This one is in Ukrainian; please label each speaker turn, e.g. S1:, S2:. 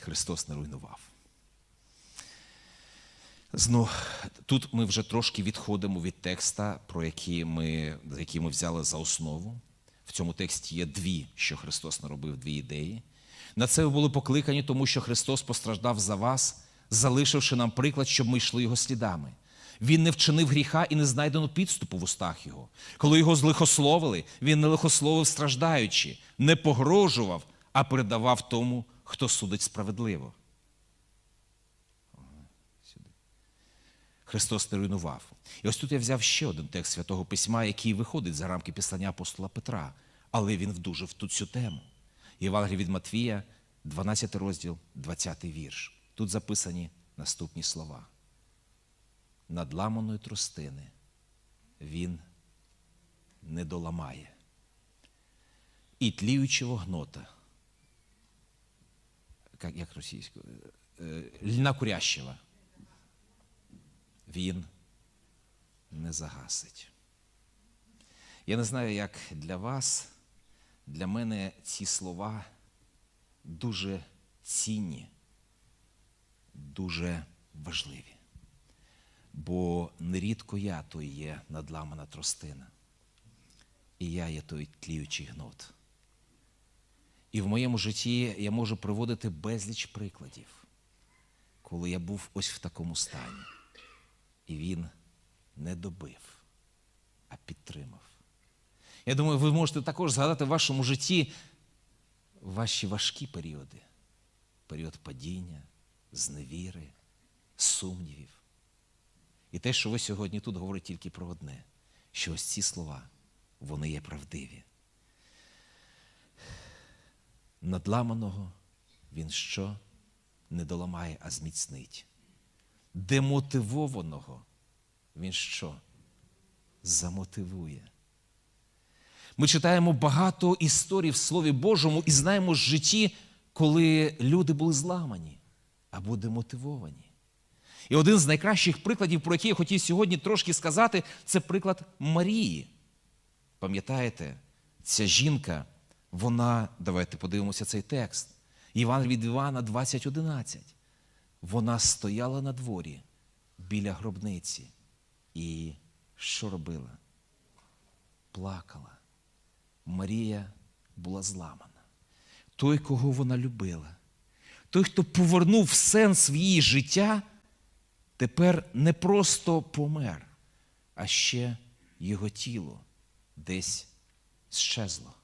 S1: Христос не руйнував. Знов тут ми вже трошки відходимо від текста, про які ми, які ми взяли за основу. В цьому тексті є дві, що Христос наробив, дві ідеї. На це ви були покликані, тому що Христос постраждав за вас, залишивши нам приклад, щоб ми йшли його слідами. Він не вчинив гріха і не знайдено підступу в устах його. Коли його злихословили, він не лихословив страждаючи, не погрожував, а передавав тому, хто судить справедливо. Христос не руйнував. І ось тут я взяв ще один текст Святого Письма, який виходить за рамки писання апостола Петра, але він вдужив тут цю тему. Євангелій від Матвія, 12 розділ, 20 вірш. Тут записані наступні слова. Надламаної тростини він не доламає. І тліючого гнота, як, як російською, Е, льна курящого, він не загасить. Я не знаю, як для вас, для мене ці слова дуже цінні, дуже важливі. Бо нерідко я той є надламана тростина, і я є той тліючий гнот. І в моєму житті я можу приводити безліч прикладів, коли я був ось в такому стані. І він не добив, а підтримав. Я думаю, ви можете також згадати в вашому житті ваші важкі періоди, період падіння, зневіри, сумнівів. І те, що ви сьогодні тут говорите тільки про одне, що ось ці слова, вони є правдиві. Надламаного він що не доламає, а зміцнить. Демотивованого він що? Замотивує. Ми читаємо багато історій в Слові Божому і знаємо з житті, коли люди були зламані або демотивовані. І один з найкращих прикладів, про який я хотів сьогодні трошки сказати, це приклад Марії. Пам'ятаєте, ця жінка, вона, давайте подивимося цей текст. Іван від Івана 20.11. Вона стояла на дворі біля гробниці і що робила? Плакала. Марія була зламана. Той, кого вона любила, той, хто повернув сенс в її життя, тепер не просто помер, а ще його тіло десь щезло.